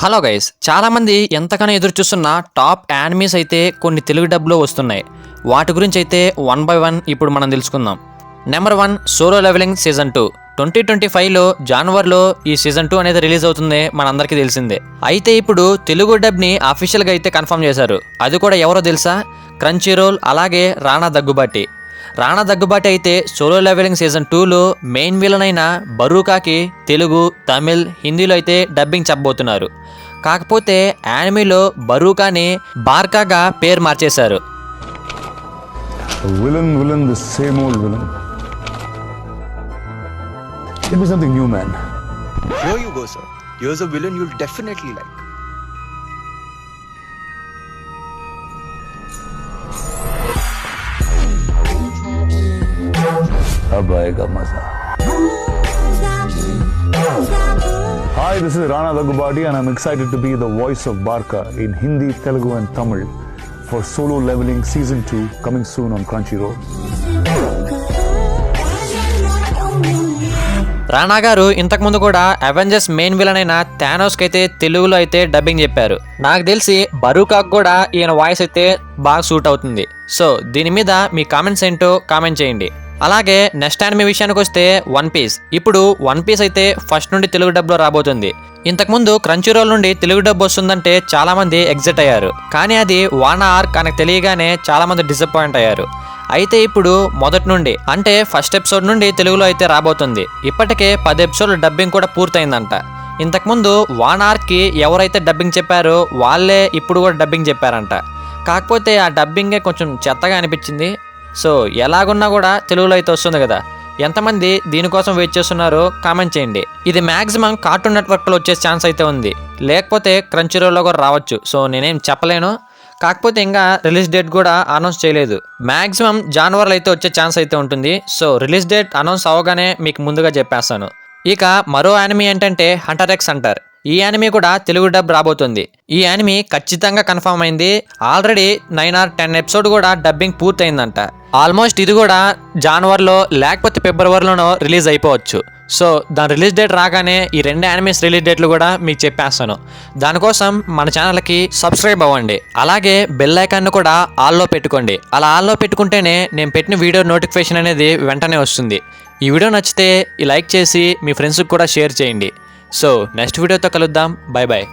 Hello guys చాలామంది ఎంతగానో ఎదురు చూస్తున్న టాప్ యానిమీస్ అయితే కొన్ని తెలుగు డబ్లో వస్తున్నాయి. వాటి గురించి అయితే వన్ బై వన్ ఇప్పుడు మనం తెలుసుకుందాం. Number one solo leveling season two twenty twenty ఫైవ్లో జాన్వర్లో ఈ సీజన్ టూ అనేది రిలీజ్ అవుతుంది మనందరికీ తెలిసిందే. అయితే ఇప్పుడు తెలుగు డబ్ని అఫీషియల్గా అయితే కన్ఫర్మ్ చేశారు. అది కూడా ఎవరో తెలుసా? క్రంచీ రోల్ అలాగే రాణా దగ్గుబాటి. రాణా దగ్గుబాటి అయితే సోలో లెవెలింగ్ సీజన్ టూలో మెయిన్ విలన్ అయిన బరూకాకి తెలుగు తమిళ్ హిందీలో అయితే డబ్బింగ్ చెప్పబోతున్నారు కాకపోతే యానిమీలో బరూకాని బార్కాగా పేరు మార్చేశారు Give me something new, man. Here you go, sir. Here's a villain you'll definitely like. अब आएगा मजा Hi, this is Rana Dagubadi, and I'm excited to be the voice of Barca in Hindi, Telugu, and Tamil for Solo Leveling Season 2 coming soon on Crunchyroll. Rana గారు ఇంతకుముందు కూడా Avengers main villain అయిన థానోస్కి అయితే తెలుగులో అయితే డబ్బింగ్ చెప్పారు నాకు తెలిసి బరూకాక్ కూడా ఈయన వాయిస్ అయితే బాగా సూట్ అవుతుంది సో దీని మీద మీ కామెంట్స్ ఏంటో కామెంట్ చేయండి అలాగే నెక్స్ట్ మీ విషయానికి వస్తే వన్ పీస్ ఇప్పుడు వన్ పీస్ అయితే ఫస్ట్ నుండి తెలుగు డబ్లో రాబోతుంది. ఇంతకుముందు క్రంచీ రోల్ నుండి తెలుగు డబ్బు వస్తుందంటే చాలా మంది ఎగ్జిట్ అయ్యారు. కానీ అది వాన ఆర్క్ మనకు తెలియగానే చాలా మంది డిసప్పాయింట్ అయ్యారు. అయితే ఇప్పుడు మొదటి నుండి అంటే ఫస్ట్ ఎపిసోడ్ నుండి తెలుగులో అయితే రాబోతుంది. ఇప్పటికే పది ఎపిసోడ్ల డబ్బింగ్ కూడా పూర్తయిందంట. ఇంతకుముందు వాన్ ఆర్క్కి ఎవరైతే డబ్బింగ్ చెప్పారో వాళ్ళే ఇప్పుడు కూడా డబ్బింగ్ చెప్పారంట. కాకపోతే ఆ డబ్బింగే కొంచెం చెత్తగా అనిపించింది. సో ఎలాగున్నా కూడా తెలుగులో అయితే వస్తుంది కదా. ఎంతమంది దీనికోసం వెయిట్ చేస్తున్నారో కామెంట్ చేయండి. ఇది మ్యాక్సిమం కార్టూన్ నెట్వర్క్లో వచ్చే ఛాన్స్ అయితే ఉంది. లేకపోతే క్రంచిరోలో కూడా రావచ్చు. సో నేనేం చెప్పలేను. కాకపోతే ఇంకా రిలీజ్ డేట్ కూడా అనౌన్స్ చేయలేదు. మ్యాక్సిమం జాన్వర్లు అయితే వచ్చే ఛాన్స్ అయితే ఉంటుంది. సో రిలీజ్ డేట్ అనౌన్స్ అవగానే మీకు ముందుగా చెప్పేస్తాను. ఇక మరో యానిమీ ఏంటంటే హంటర్ ఎక్స్ అంటారు ఈ యానిమీ కూడా తెలుగు డబ్ రాబోతుంది. ఈ యానిమీ ఖచ్చితంగా కన్ఫర్మ్ అయింది. Already nine or ten episode కూడా డబ్బింగ్ పూర్తయిందంట. ఆల్మోస్ట్ ఇది కూడా జాన్వర్లో లేకపోతే ఫిబ్రవరిలోనో రిలీజ్ అయిపోవచ్చు. సో దాని రిలీజ్ డేట్ రాగానే ఈ రెండు యానిమేస్ రిలీజ్ డేట్లు కూడా మీకు చెప్పేస్తాను. దానికోసం మన ఛానల్కి సబ్స్క్రైబ్ అవ్వండి. అలాగే బెల్ ఐకాన్ను కూడా ఆల్లో పెట్టుకోండి. అలా ఆల్లో పెట్టుకుంటేనే నేను పెట్టిన వీడియో నోటిఫికేషన్ అనేది వెంటనే వస్తుంది. ఈ వీడియో నచ్చితే ఈ లైక్ చేసి మీ ఫ్రెండ్స్కి కూడా షేర్ చేయండి. సో నెక్స్ట్ వీడియోతో కలుద్దాం. Bye bye